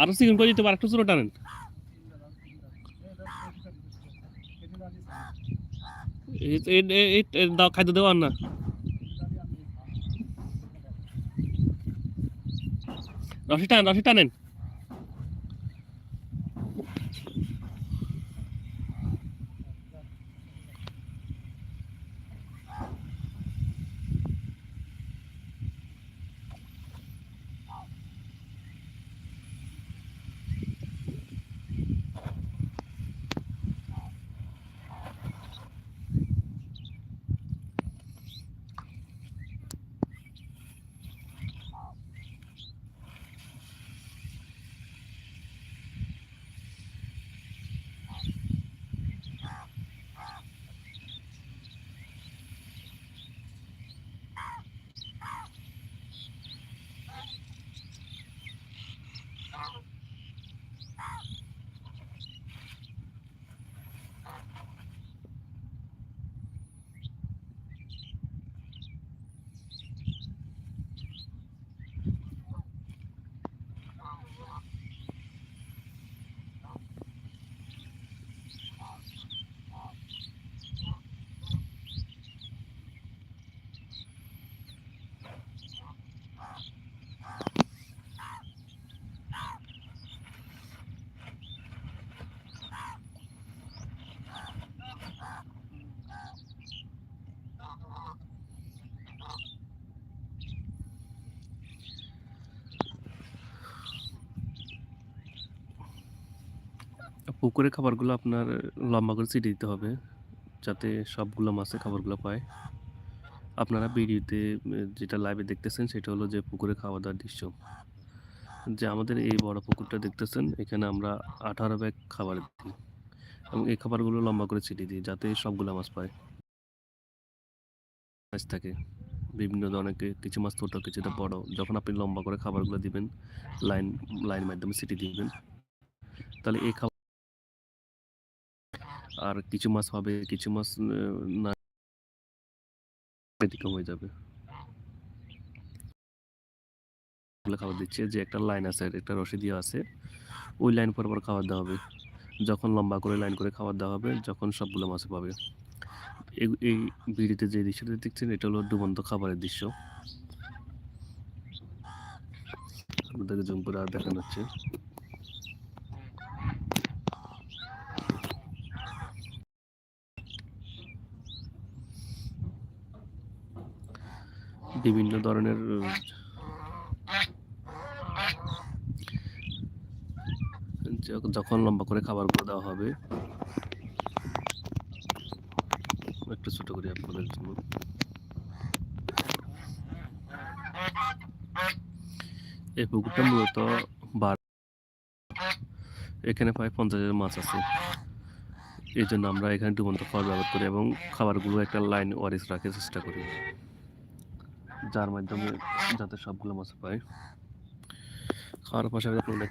আরও সিগন করে দিতে পারে, একটু চুরো টানেন। খাদ্য দেওয়ার না। রশি টান, রশি টানেন। পুকুরের খাবারগুলো আপনার লম্বা করে ছিটিয়ে দিতে হবে, যাতে সবগুলো মাছে খাবারগুলো পায়। আপনারা ভিডিওতে, যেটা লাইভে দেখতেছেন, সেটা হলো যে পুকুরে খাওয়া দাওয়ার দৃশ্য। যে আমাদের এই বড় পুকুরটা দেখতেছেন, এখানে আমরা আঠারো ব্যাগ খাবার দিই এবং এই খাবারগুলো লম্বা করে ছিটিয়ে দিই, যাতে সবগুলো মাছ পায়। মাছ থাকে, বিভিন্ন ধরনের কিছু মাছ ছোটো, কিছুটা বড়, যখন আপনি লম্বা করে খাবারগুলো দিবেন, লাইন লাইন মাধ্যমে ছিটিয়ে দিবেন, তাহলে এই খাবার আর কিছু মাছ হবে, কিছু মাছ না ব্যতিক্রম হয়ে যাবে। খাবার দিচ্ছে যে একটা লাইন আছে, একটা রশি দিয়ে আছে, ওই লাইন পর খাবার দেওয়া হবে। যখন লম্বা করে লাইন করে খাবার দেওয়া হবে, যখন সবগুলো মাছ পাবে। এই ভিডিওতে যে দৃশ্যটা দেখছেন, এটা হলো ডুবন্ত খাবারের দৃশ্য। আপনাদেরকে জুম করে আর দেখানো হচ্ছে। বিভিন্ন ধরনের যখন লম্বা করে খাবারগুলো দেওয়া হবে, একটু ছোট করি আপনাদের জন্য। এই পুকুরটা মূলত বার এখানে প্রায় পঞ্চাশ হাজার মাছ আছে। এই জন্য আমরা এখানে ডুবন্ত খাবার ব্যবহার করি এবং খাবারগুলো একটা লাইন ওয়ারিস রাখার চেষ্টা করি। যার মাধ্যমে যাতে সবগুলো মাছ পায় খাওয়ার পাশাপাশি অনেক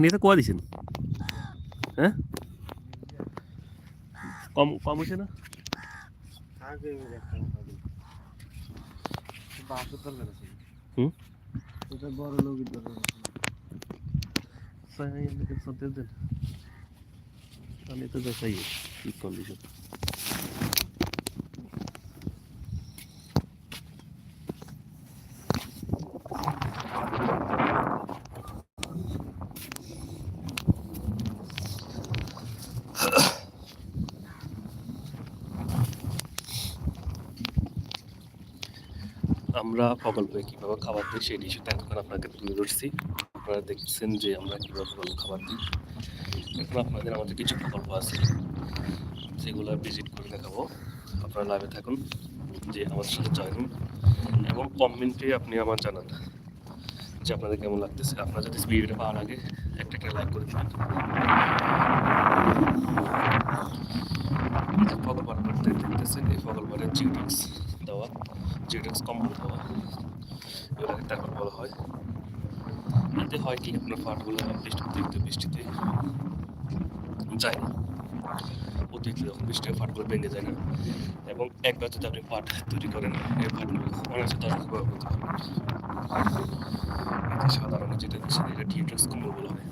আপনি এটা কোয়া দিছেন? হ্যাঁ? কম কম হয়েছে না? বড় লোকের দরকার আছে Sai ainda que আমরা প্রকল্পে কীভাবে খাবার দিই সেই বিষয়টা এখন আপনাকে তুলে ধরছি। আপনারা দেখছেন যে আমরা কীভাবে প্রকল্প খাবার দিই। এখন আপনাদের আমাদের কিছু প্রকল্প আছে, যেগুলো ভিজিট করে দেখাবো। আপনারা লাইভে থাকুন, যে আমাদের সাথে জয়েন এবং কমেন্টে আপনি আমার জানান যে আপনাদের কেমন লাগতেছে। আপনারা যদি ভিডিওটা পাওয়ার আগে একটা একটা লাইক করে যে প্রকল্প আপনারা দেখতেছেন, এই প্রকল্পের জিডিক্স দেওয়া জিডিক্স কম্বল দেওয়া এগুলোকে তারপর বলা হয়। এতে হয় কি আপনার পাটগুলো বৃষ্টি, অতিরিক্ত বৃষ্টিতে যায় না। অতিরিক্ত যখন বৃষ্টি হয়, পাটগুলো ভেঙে যায় না। এবং একবার যদি আপনি পাট তৈরি করেন, এই পাটগুলো অনেক দশ ব্যবহার করতে পারবেন সাধারণত যেটা দিচ্ছে এটা টিউটার্স কম্বল বলা হয়।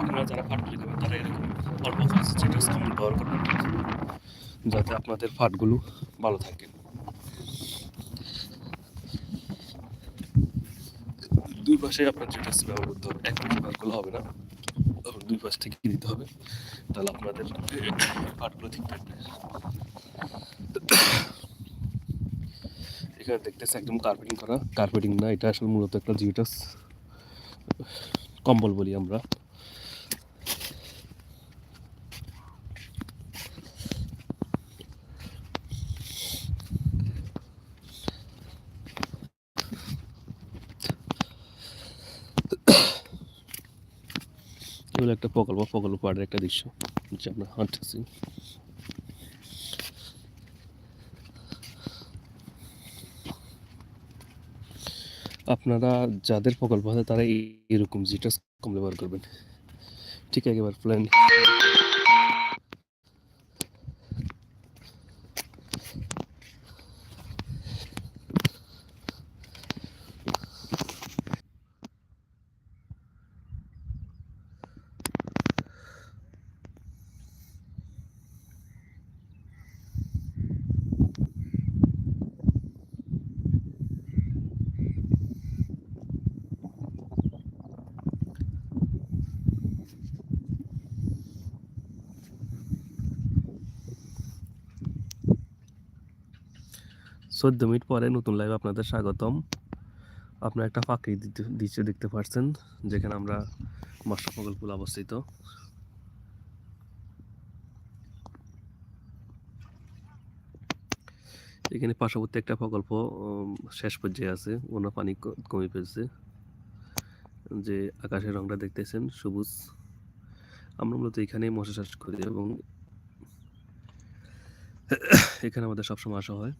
আপনারা যারা পাট তৈরি করবেন তারা এরকম অল্প করবেন যাতে আপনাদের পাটগুলো ভালো থাকে। দুই পাশে আপনার যেটা ব্যবহার করতে হবে এক পাশে করলে হবে না দুই পাশ থেকে দিতে হবে, তাহলে আপনাদের পাটগুলো ঠিক থাকবে। এখানে দেখতেছে একদম কার্পেটিং করা। কার্পেটিং না, এটা আসলে মূলত একটা জিউটাস কম্বল বলি আমরা এগুলো একটা প্রকল্প প্রকল্প পাড়ের একটা দৃশ্য। যে আমরা হাঁটতেছি। আপনারা যাদের প্রকল্প আছে তারা এরকম জিটাস কম ব্যবহার করবেন। ঠিক আছে এবার প্ল্যান চোদ্দ মিনিট পরে নতুন লাইভ আপনাদের স্বাগতম। আপনার একটা ফাঁকি দৃশ্য দেখতে পাচ্ছেন যেখানে আমরা প্রকল্প অবস্থিত। এখানে পার্শ্ববর্তী একটা প্রকল্প শেষ পর্যায়ে আছে, অন্য পানি কমে ফেলছে। যে আকাশের রংটা দেখতেছেন, সবুজ। আমরা মূলত এখানেই মশা চাষ করি এবং এখানে আমাদের সবসময় আসা হয়।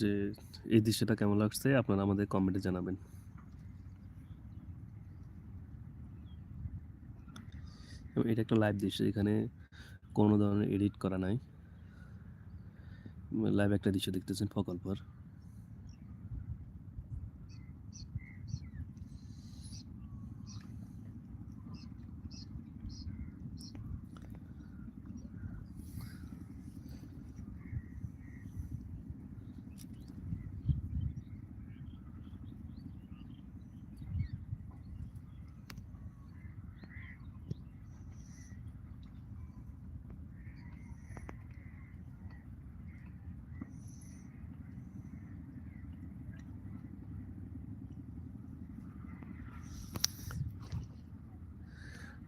যে এই দৃশ্যটা কেমন লাগছে, আপনারা আমাদের কমেন্টে জানাবেন। এটা একটা লাইভ দৃশ্য, এখানে কোনো ধরনের এডিট করা নাই। লাইভ একটা দৃশ্য দেখতেছেন প্রকল্পর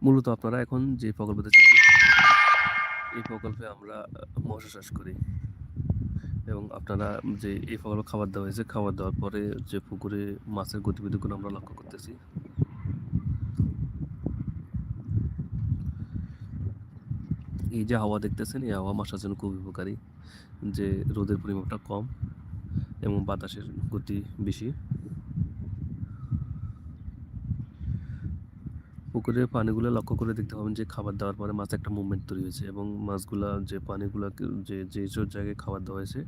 মূলত আপনারা এখন যে প্রকল্প এই প্রকল্পে আমরা মৎস্য চাষ করি। এবং আপনারা যে এই ফল খাবার দেওয়া হয়েছে, খাবার দেওয়ার পরে যে পুকুরে মাছের গতিবিধিগুলো আমরা লক্ষ্য করতেছি। এই যে হাওয়া দেখতেছেন, এই হাওয়া মাছার জন্য খুব উপকারী, যে রোদের পরিমাণটা কম এবং বাতাসের গতি বেশি। পুকুরের পানিগুলো লক্ষ্য করে দেখতে পাবেন যে খাবার দেওয়ার পরে মাছ একটা মুভমেন্ট তৈরি হয়েছে এবং মাছগুলা যে পানিগুলো যে যে সব জায়গায় খাবার দেওয়া হয়েছে,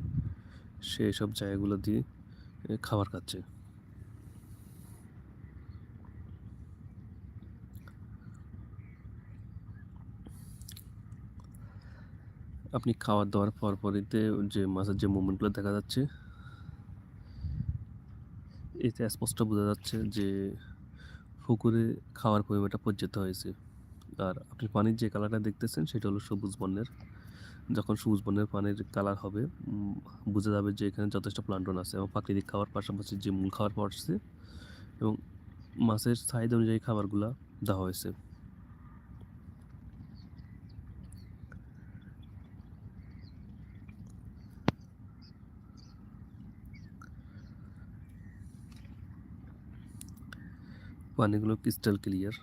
সেই সব জায়গাগুলো দিয়ে খাবার খাচ্ছে। আপনি খাবার দেওয়ার পর পরিতে যে মাছের যে মুভমেন্টগুলো দেখা যাচ্ছে, এতে স্পষ্ট বোঝা যাচ্ছে যে পুকুরে খাওয়ার পরিমাণটা পর্যাপ্ত হয়েছে। আর আপনি পানির যে কালারটা দেখতেছেন, সেটা হলো সবুজ বর্ণের। যখন সবুজ বর্ণের পানির কালার হবে বুঝে যাবে যে এখানে যথেষ্ট প্লান্টন আছে এবং প্রাকৃতিক খাওয়ার পাশাপাশি যে মূল খাবার পড়ছে এবং মাছের সাইজ অনুযায়ী খাবারগুলো দেওয়া হয়েছে। पानी ग्लो क्रिस्टल क्लियर।